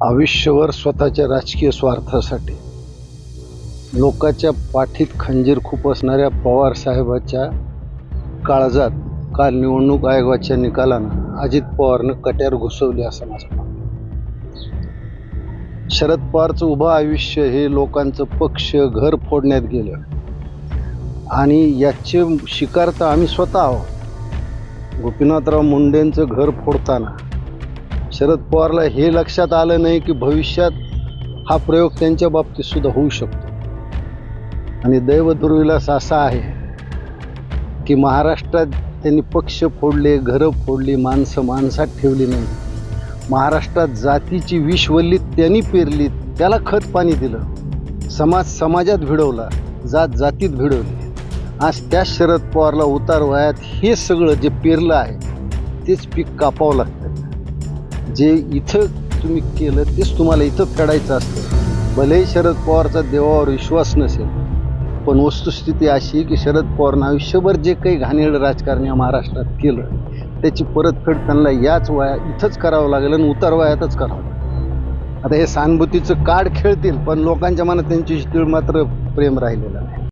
आयुष्यभर स्वतःच्या राजकीय स्वार्थासाठी. लोकांच्या पाठीत खंजीर खुपसणाऱ्या पवार साहेबाच्या काळजात काल निवडणूक आयोगाच्या निकालानं अजित पवारनं कट्यार घुसवली असं माझं शरद पवारचं उभं आयुष्य हे लोकांचं पक्ष घर फोडण्यात गेलं. आणि याचे शिकार तर आम्ही स्वतः आहोत. गोपीनाथराव मुंडेंचं घर फोडताना शरद पवारला हे लक्षात आलं नाही की भविष्यात हा प्रयोग त्यांच्या बाबतीत सुद्धा होऊ शकतो. आणि दैवदुर्विलास असा आहे की महाराष्ट्रात त्यांनी पक्ष फोडले घरं फोडली माणसं माणसात ठेवली नाही. महाराष्ट्रात जातीची विषवल्ली त्यांनी पेरली त्याला खत पाणी दिलं. समाज समाजात भिडवला जात जातीत भिडवली. आज त्या शरद पवारला उतार वयात हे सगळं जे पेरलं आहे तेच पीक कापावं लागतं. जे इथं तुम्ही केलं तेच तुम्हाला इथं फेडायचं असतं. भलेही शरद पवारचा देवावर विश्वास नसेल पण वस्तुस्थिती अशी की शरद पवारनं आयुष्यभर जे काही घाणेरडं राजकारण या महाराष्ट्रात केलं त्याची परतफेड त्यांना याच वया इथंच करावं लागेल आणि उतार वयातच करावं लागेल. आता हे सहानुभूतीचं कार्ड खेळतील पण लोकांच्या मनात त्यांची तीळ मात्र प्रेम राहिलेलं नाही.